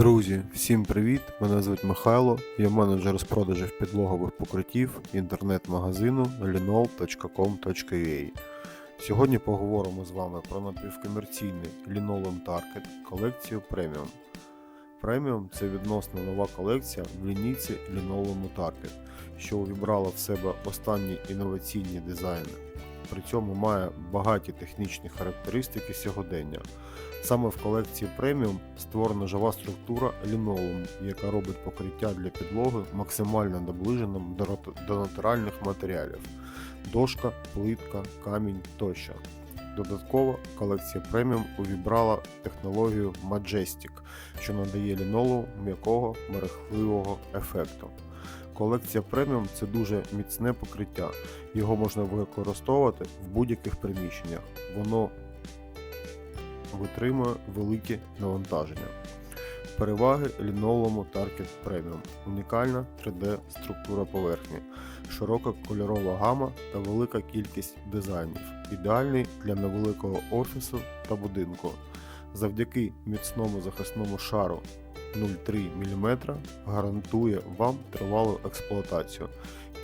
Друзі, всім привіт! Мене звуть Михайло, я менеджер з продажів підлогових покриттів інтернет-магазину linol.com.ua. Сьогодні поговоримо з вами про напівкомерційний Linoleum Target колекцію Premium. Premium це відносно нова колекція в лінійці Linoleum Target, що увібрала в себе останні інноваційні дизайни. При цьому має багаті технічні характеристики сьогодення. Саме в колекції преміум створена жива структура лінолеум, яка робить покриття для підлоги максимально наближеним до натуральних матеріалів дошка, плитка, камінь тощо. Додатково колекція преміум увібрала технологію Majestic, що надає лінолеуму м'якого мерехливого ефекту. Колекція преміум це дуже міцне покриття. Його можна використовувати в будь-яких приміщеннях. Воно витримує великі навантаження. Переваги лінолеуму Target Premium. Унікальна 3D структура поверхні, широка кольорова гама та велика кількість дизайнів. Ідеальний для невеликого офісу та будинку. Завдяки міцному захисному шару 0,3 мм гарантує вам тривалу експлуатацію.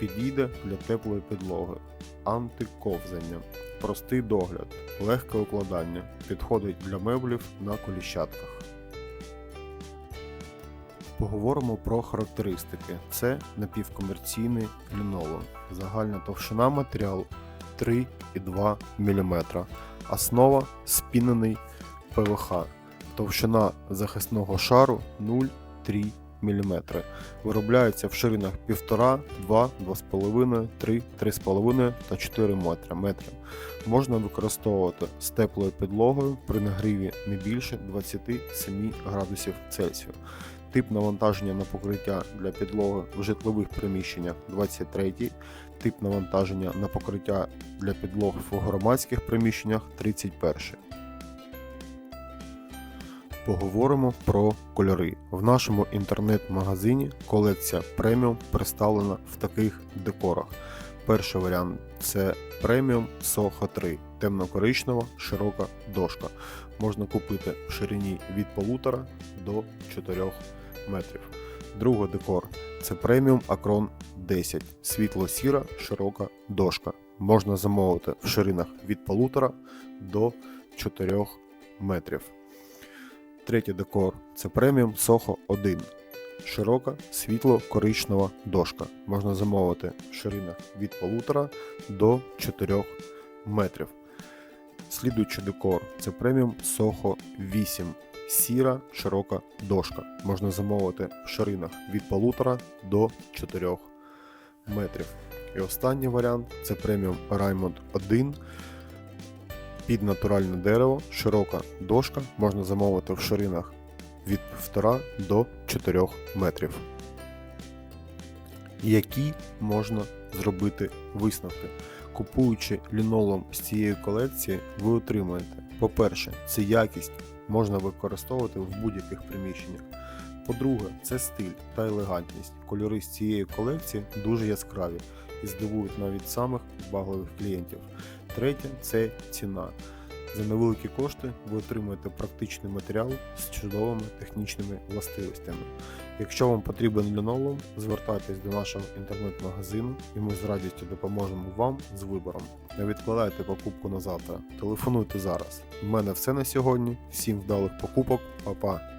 Підійде для теплої підлоги, антиковзання, простий догляд, легке укладання, підходить для меблів на коліщатках. Поговоримо про характеристики. Це напівкомерційний лінолеум. Загальна товщина матеріалу 3,2 мм. Основа спінений ПВХ. Товщина захисного шару 0,3 мм. Виробляється в ширинах 1,5, 2, 2,5, 3, 3,5 та 4 метри. Можна використовувати з теплою підлогою при нагріві не більше 27 градусів Цельсію. Тип навантаження на покриття для підлоги в житлових приміщеннях 23, тип навантаження на покриття для підлог в громадських приміщеннях 31. Поговоримо про кольори. В нашому інтернет-магазині колекція преміум представлена в таких декорах. Перший варіант це преміум Soho 3, темно-коричнева, широка дошка. Можна купити в ширині від 1,5 до 4 метрів. Другий декор це преміум Acron 10, світло-сіра, широка дошка. Можна замовити в ширинах від 1,5 до 4 метрів. Третій декор це преміум Soho 1. Широка світло-коричнева дошка. Можна замовити в ширинах від 1,5 до 4 метрів. Слідуючий декор це преміум Soho 8. Сіра широка дошка. Можна замовити в ширинах від 1,5 до 4 метрів. І останній варіант це преміум Raymond 1 під натуральне дерево, широка дошка. Можна замовити в ширинах від 1,5 до 4 метрів. Які можна зробити висновки? Купуючи лінолом з цієї колекції, ви отримаєте, по-перше, це якість можна використовувати в будь-яких приміщеннях. По-друге, це стиль та елегантність. Кольори з цієї колекції дуже яскраві і здивують навіть самих багливих клієнтів. Третє це ціна. За невеликі кошти ви отримуєте практичний матеріал з чудовими технічними властивостями. Якщо вам потрібен лінолеум, звертайтесь до нашого інтернет-магазину і ми з радістю допоможемо вам з вибором. Не відкладайте покупку на завтра. Телефонуйте зараз. У мене все на сьогодні. Всім вдалих покупок, Па-па!